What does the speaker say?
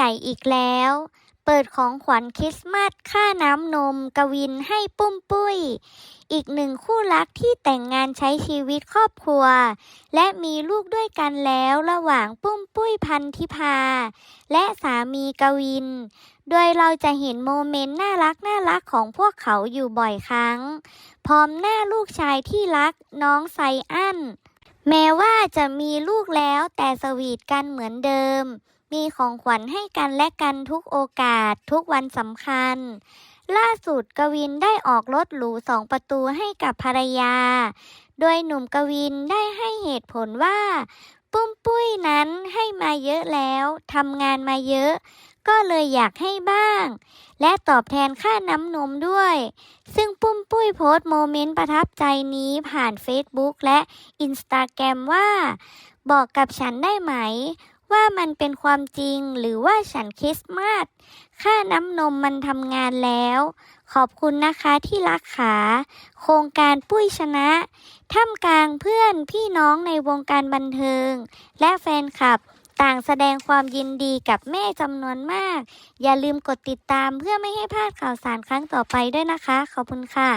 ใหญ่อีกแล้ว เปิดของขวัญคริสต์มาสค่าน้ำนม กวินให้ปุ้มปุ้ย อีกหนึ่งคู่รักที่แต่งงานใช้ชีวิตครอบครัว และมีลูกด้วยกันแล้วระหว่างปุ้มปุ้ยพันธิพา และสามีกวิน โดยเราจะเห็นโมเมนต์น่ารักน่ารักของพวกเขาอยู่บ่อยครั้ง พร้อมหน้าลูกชายที่รักน้องไซอันแม้ว่าจะมีลูกแล้วแต่สวีทกันเหมือนเดิม มีของขวัญให้กันและกันทุกโอกาสทุกวันสำคัญ ล่าสุดกวินได้ออกรถหรูสองประตูให้กับภรรยา โดยหนุ่มกวินได้ให้เหตุผลว่า ปุ้มปุ้ยนั้นให้มาเยอะแล้วทำงานมาเยอะ ก็เลยอยากให้บ้าง และตอบแทนค่าน้ำนมด้วย ซึ่งปุ้มปุ้ยโพสต์โมเมนต์ประทับใจนี้ผ่าน Facebook และ Instagram ว่า บอกกับฉันได้ไหม ว่ามันเป็นความจริงหรือว่าฉันคริสต์มาสค่าน้ำนมมันทำงานแล้ว ขอบคุณนะคะที่รักขา โครงการปุ้ยชนะท่ามกลางเพื่อนพี่น้องในวงการบันเทิง และแฟนคลับต่างแสดงความยินดีกับแม่จำนวนมาก อย่าลืมกดติดตามเพื่อไม่ให้พลาดข่าวสารครั้งต่อไปด้วยนะคะ ขอบคุณค่ะ